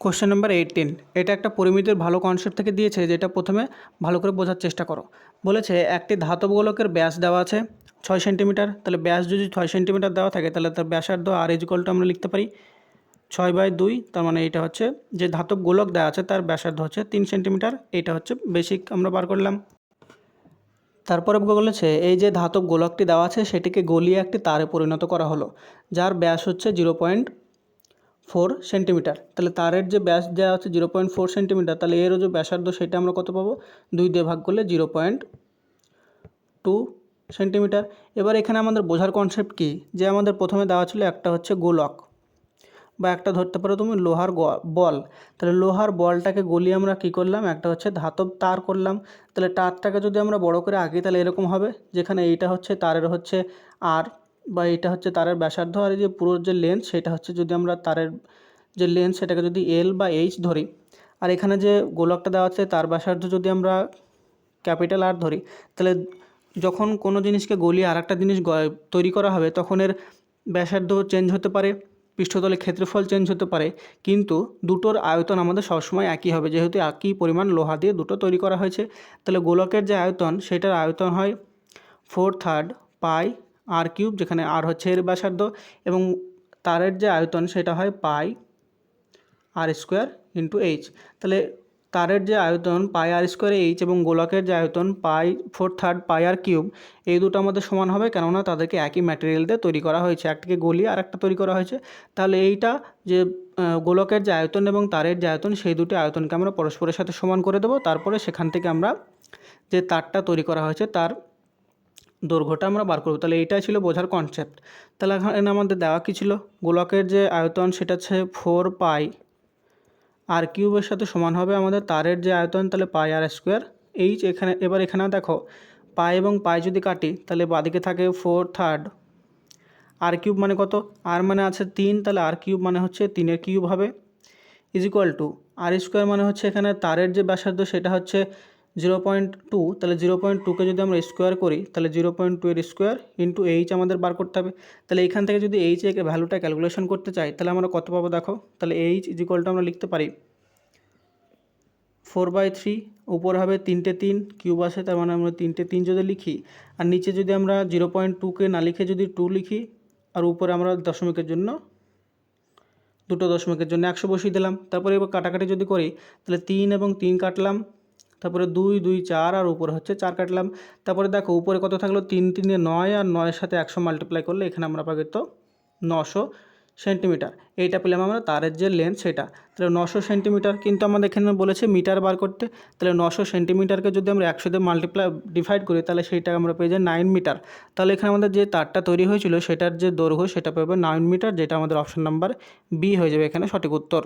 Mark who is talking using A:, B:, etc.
A: Question number eighteen এটা একটা পরিমিতির ভালো কনসেপ্ট থেকে দিয়েছে, যেটা প্রথমে ভালো করে বোঝার চেষ্টা করো। বলেছে, একটি ধাতব গোলকের ব্যাস দেওয়া আছে ছয় সেন্টিমিটার তাহলে ব্যাস যদি ছয় সেন্টিমিটার দেওয়া থাকে, তাহলে তার ব্যাসার্ধ আর ইজুকলটা আমরা লিখতে পারি ছয় বাই দুই, তার মানে এইটা হচ্ছে যে ধাতব গোলক দেওয়া আছে, তার ব্যাসার্ধ হচ্ছে তিন সেন্টিমিটার এইটা হচ্ছে বেসিক আমরা বার করলাম। তারপরে বলেছে, এই যে ধাতব গোলকটি দেওয়া আছে, সেটিকে গলিয়ে একটি তারে পরিণত করা হলো, যার ব্যাস হচ্ছে জিরো পয়েন্ট ফোর সেন্টিমিটার তাহলে তারের যে ব্যাস দেওয়া আছে জিরো পয়েন্ট ফোর সেন্টিমিটার তাহলে এরও যে ব্যাসার্ধ সেটা আমরা কত পাবো? দুই দিয়ে ভাগ করলে জিরো পয়েন্ট টু সেন্টিমিটার এবার এখানে আমাদের বোঝার কনসেপ্ট কী? যে আমাদের প্রথমে দেওয়া ছিল একটা হচ্ছে গোলক, বা একটা ধরতে পারো তুমি লোহার বল। তাহলে লোহার বলটাকে গলিয়ে আমরা কী করলাম? একটা হচ্ছে ধাতব তার করলাম। তাহলে তারটাকে যদি আমরা বড় করে আঁকি, তাহলে এরকম হবে, যেখানে এইটা হচ্ছে, তারের হচ্ছে আর বা এটা হচ্ছে তারের ব্যাসার্ধ আর এই যে পুরো যে লেন্থ সেটা হচ্ছে যদি আমরা তারের যে লেন্থ সেটাকে যদি এল বা এইচ ধরি, আর এখানে যে গোলকটা দেওয়া আছে তার ব্যাসার্ধ যদি আমরা ক্যাপিটাল আর ধরি, তাহলে যখন কোনো জিনিসকে গলিয়ে আর একটা জিনিস তৈরি করা হবে তখন এর ব্যাসার্ধ চেঞ্জ হতে পারে পৃষ্ঠতলে ক্ষেত্রফল চেঞ্জ হতে পারে, কিন্তু দুটোর আয়তন আমাদের সবসময় একই হবে। যেহেতু একই পরিমাণ লোহা দিয়ে দুটো তৈরি করা হয়েছে, তাহলে গোলকের যে আয়তন সেটার আয়তন হয় four third pi r cube যেখানে আর হচ্ছে এর ব্যাসার্ধ, এবং তারের যে আয়তন সেটা হয় pi r square into H তাহলে তারের যে আয়তন পাই আর স্কোয়ার এইচ এবং গোলকের যে আয়তন pi four third pi r cube এই দুটো আমাদের সমান হবে, কেননা তাদেরকে একই ম্যাটেরিয়াল দিয়ে তৈরি করা হয়েছে। একটাকে গলিয়ে আর একটা তৈরি করা হয়েছে। তাহলে এইটা যে গোলকের যে আয়তন এবং তারের যে আয়তন, সেই দুটি আয়তনকে আমরা পরস্পরের সাথে সমান করে দেবো। তারপরে সেখান থেকে আমরা যে তারটা তৈরি করা হয়েছে, তার দৈর্ঘ্যটা আমরা বার করব। তাহলে এইটাই ছিল বোঝার কনসেপ্ট তাহলে এখানে আমাদের দেওয়া কী ছিল? গোলকের যে আয়তন, সেটা হচ্ছে ফোর পাই আর কিউবের সাথে সমান হবে আমাদের তারের যে আয়তন, তাহলে পাই আর স্কোয়ার এইচ এখানে, এবার এখানে দেখো পাই এবং পাই যদি কাটি, তাহলে বাদিকে থাকে ফোর থার্ড আর কিউব মানে কত? আর মানে আছে তিন, তাহলে আর কিউব মানে হচ্ছে তিনের কিউব হবে। Is equal to r square মানে হচ্ছে এখানে তারের যে ব্যাসার্ধ, সেটা হচ্ছে জিরো পয়েন্ট টু, তাহলে জিরো পয়েন্ট টুকে যদি আমরা স্কোয়ার করি, তাহলে জিরো পয়েন্ট টু এর স্কোয়ার ইন্টু এইচ আমাদের বার করতে হবে। তাহলে এইখান থেকে যদি এইচ এর ভ্যালুটা ক্যালকুলেশন করতে চাই, তাহলে আমরা কত পাবো দেখো? তাহলে এইচ ইজিকলটা আমরা লিখতে পারি ফোর বাই থ্রি উপর হবে তিনটে তিন, কিউব আছে তার মানে আমরা তিনটে তিন যদি লিখি, আর নিচে যদি আমরা জিরো পয়েন্ট টুকে না লিখে যদি টু লিখি, আর উপরে আমরা দশমিকের জন্য, দুটো দশমিকের জন্য একশো বসিয়ে দিলাম। তারপরে এবার কাটাকাটি যদি করি, তাহলে তিন এবং তিন কাটলাম তারপরে দুই দুই, চার আর উপরে হচ্ছে চার কাটলাম। তারপরে দেখো উপরে কত থাকল? তিন, তিনে নয় আর নয়ের সাথে একশো মাল্টিপ্লাই করলে এখানে আমরা পাবো তো নশো সেন্টিমিটার এইটা পেলাম আমরা তারের যে লেন্থ সেটা। তাহলে নশো সেন্টিমিটার কিন্তু আমাদের এখানে বলেছে মিটার বার করতে। তাহলে নশো সেন্টিমিটারকে যদি আমরা একশো দিয়ে মাল্টিপ্লাই ডিভাইড করি, তাহলে সেইটা আমরা পেয়ে যাই নাইন মিটার তাহলে এখানে আমাদের যে তারটা তৈরি হয়েছিল, সেটার যে দৈর্ঘ্য সেটা পাবে নাইন মিটার যেটা আমাদের অপশান নাম্বার বি হয়ে যাবে এখানে সঠিক উত্তর।